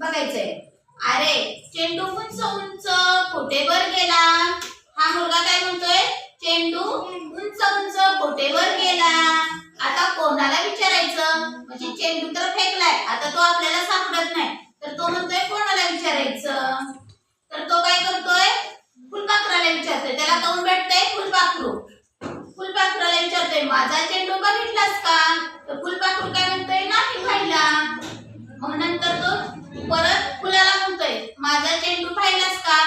बघायचंय. अरे चेंडू उंच उंच कोटेवर गेला हा मुलगा काय म्हणतोय? चेंडू उंच उंच कोटेवर गेला आता कोणाला विचारायचं? म्हणजे चेंडू तर फेकलाय. आता तो आपल्याला सापडत नाही. तर तो म्हणतोय कोणाला विचारायचं तर तो काय करतोय फुलपाखराला विचारतोय त्याला काऊन भेटतंय फुलपाखरू फुलपाखराला विचारतोय माझा चेंडू बघितलास का तर फुलपाखरू काय म्हणतोय नाही पाहिला मग नंतर तो परत फुलाला म्हणतोय माझा चेंडू पाहिलास का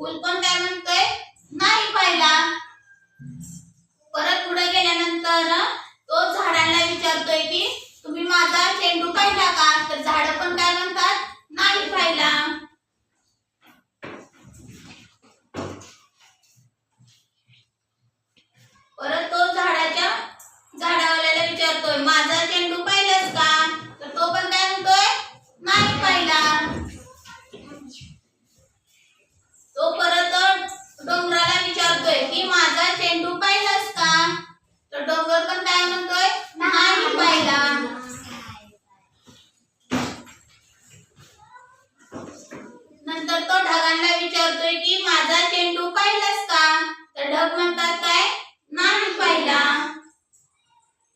फुल पण काय म्हणतोय? तर काय म्हणतोय? नाही पाहिला. नंतर तो ढगांना विचारतोय की माझा चेंडू पाहिलास का? तर ढग म्हणतात काय? नाही पाहिला.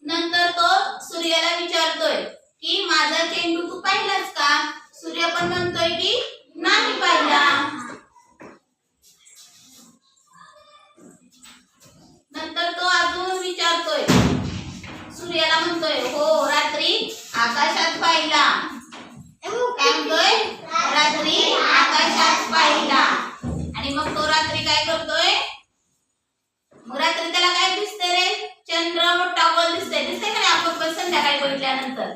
नंतर तो सूर्याला विचारतोय की माझा चेंडू तू पाहिलास का? सूर्य पण म्हणतोय की म्हणतोय हो रात्री आकाशात पाहिला. काय म्हणतोय रात्री आकाशात पाहिला. आणि मग तो रात्री काय करतोय? रात्री त्याला काय दिसतंय रे? चंद्र मोठा गोल दिसतंय. दिसतंय का नाही? आपण पण संध्याकाळी बघितल्यानंतर.